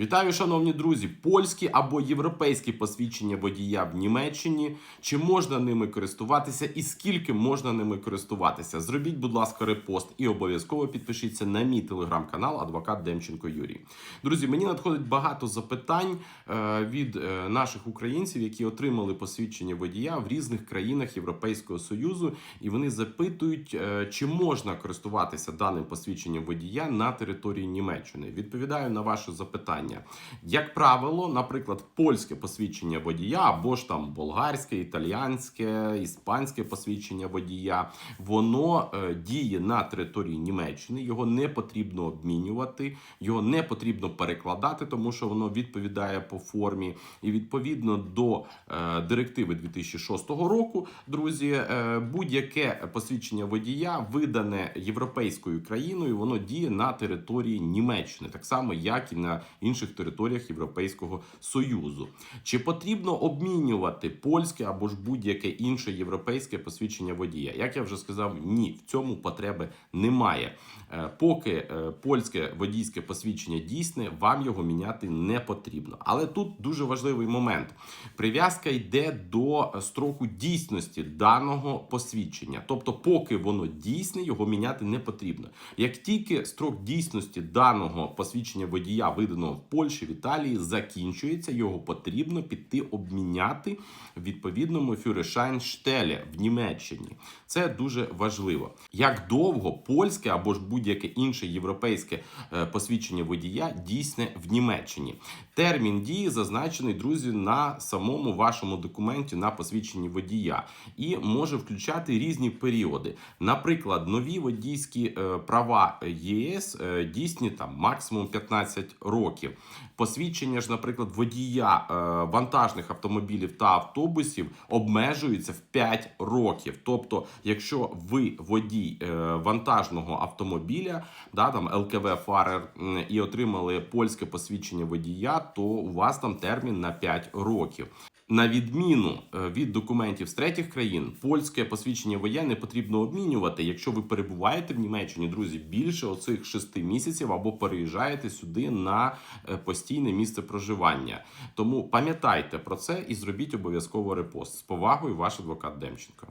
Вітаю, шановні друзі! Польські або європейські посвідчення водія в Німеччині. Чи можна ними користуватися і скільки можна ними користуватися? Зробіть, будь ласка, репост і обов'язково підпишіться на мій телеграм-канал Адвокат Демченко Юрій. Друзі, мені надходить багато запитань е, від е, наших українців, які отримали посвідчення водія в різних країнах Європейського Союзу, і вони запитують, е, чи можна користуватися даним посвідченням водія на території Німеччини. Відповідаю на ваше запитання. Як правило, наприклад, польське посвідчення водія або ж там болгарське, італіянське, іспанське посвідчення водія, воно е, діє на території Німеччини. Його не потрібно обмінювати, його не потрібно перекладати, тому що воно відповідає по формі. І відповідно до е, директиви 2006 року, друзі, е, будь-яке посвідчення водія видане європейською країною, воно діє на території Німеччини, так само як і на інших територіях Європейського Союзу. Чи потрібно обмінювати польське або ж будь-яке інше європейське посвідчення водія? Як я вже сказав, ні, в цьому потреби немає. Е, Поки е, польське водійське посвідчення дійсне, вам його міняти не потрібно. Але тут дуже важливий момент: прив'язка йде до строку дійсності даного посвідчення. Тобто, поки воно дійсне, його міняти не потрібно. Як тільки строк дійсності даного посвідчення водія, виданого Польщі, в Італії, закінчується, його потрібно піти обміняти відповідному Фюрешайнштелі в Німеччині. Це дуже важливо. Як довго польське або ж будь-яке інше європейське е, посвідчення водія дійсне в Німеччині? Термін дії зазначений, друзі, на самому вашому документі на посвідченні водія і може включати різні періоди. Наприклад, нові водійські е, права ЄС е, дійсні там максимум 15 років. Посвідчення ж, наприклад, водія е, вантажних автомобілів та автобусів обмежується в 5 років. Тобто, якщо ви водій е, вантажного автомобіля, да, там ЛКВ Фарер і отримали польське посвідчення водія, то у вас там термін на 5 років. На відміну е, від документів з третіх країн, польське посвідчення воєнне потрібно обмінювати, якщо ви перебуваєте в Німеччині, друзі, більше оцих шести місяців або переїжджаєте сюди на е, постійне місце проживання. Тому пам'ятайте про це і зробіть обов'язково репост. З повагою, ваш адвокат Демченко.